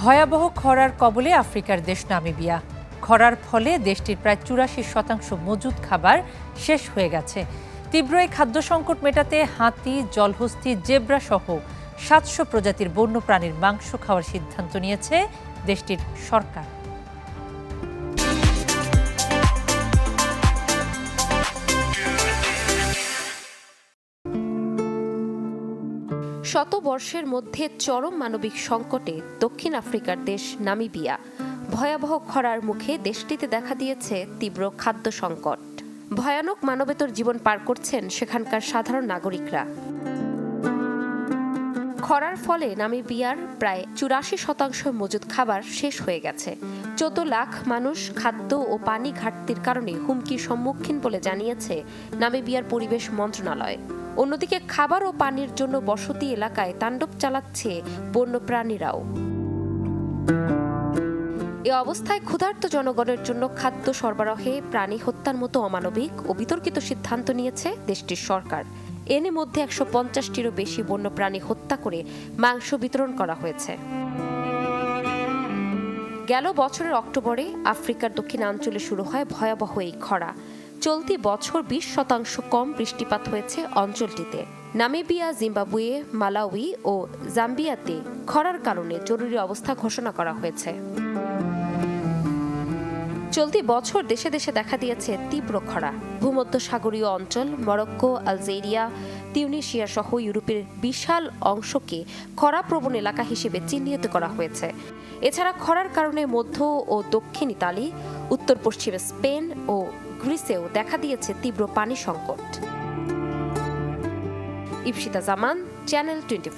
ভয়াবহ খরার কবলে আফ্রিকার দেশ নামিবিয়া। খরার ফলে দেশটির প্রায় চুরাশি শতাংশ মজুদ খাবার শেষ হয়ে গেছে। তীব্র এই খাদ্য সংকট মেটাতে হাতি, জলহস্তি, জেব্রা সহ সাতশো প্রজাতির বন্য প্রাণীর মাংস খাওয়ার সিদ্ধান্ত নিয়েছে দেশটির সরকার। শত বর্ষের মধ্যে চরম মানবিক সংকটে দক্ষিণ আফ্রিকার দেশ নামিবিয়া। ভয়াবহ খরার মুখে দেশটিতে দেখা দিয়েছে তীব্র খাদ্য সংকট। ভয়ানক মানবেতর জীবন পার করছেন সেখানকার সাধারণ নাগরিকরা। খরার ফলে নামিবিয়ার প্রায় চুরাশি শতাংশ মজুদ খাবার শেষ হয়ে গেছে। চোদ্দ লাখ মানুষ খাদ্য ও পানি ঘাটতির কারণে হুমকির সম্মুখীন বলে জানিয়েছে নামিবিয়ার পরিবেশ মন্ত্রণালয়। অন্যদিকে খাবার ও পানির জন্য বসতি এলাকায় তাণ্ডব চালাচ্ছে বন্যপ্রাণীরাও। এ অবস্থায় ক্ষুধার্ত জনগণের জন্য খাদ্য সরবরাহে প্রাণী হত্যার মতো অমানবিক ও বিতর্কিত সিদ্ধান্ত নিয়েছে দেশটির সরকার। এনে মধ্যে একশো পঞ্চাশটিরও বেশি বন্যপ্রাণী হত্যা করে মাংস বিতরণ করা হয়েছে। গেল বছরের অক্টোবরে আফ্রিকার দক্ষিণাঞ্চলে শুরু হয় ভয়াবহ এই খরা। চলতি বছর বিশ শতাংশ কম বৃষ্টিপাত হয়েছে অঞ্চলটিতে। নামিবিয়া, জিম্বাবুয়ে, মালাউই ও জাম্বিয়াতে খরার কারণে জরুরি অবস্থা ঘোষণা করা হয়েছে। চলতি বছর দেশে দেশে দেখা দিয়েছে তীব্র খরা। ভূমধ্য সাগরীয় অঞ্চল, মরক্কো, আলজেরিয়া, তিউনিশিয়া সহ ইউরোপের বিশাল অংশকে খরাপ্রবণ এলাকা হিসেবে চিহ্নিত করা হয়েছে। এছাড়া খরার কারণে মধ্য ও দক্ষিণ ইতালি, উত্তর পশ্চিমে স্পেন ও গ্রিসেও দেখা দিয়েছে তীব্র পানি সংকট। ইপসিতা জামান, চ্যানেল টোয়েন্টি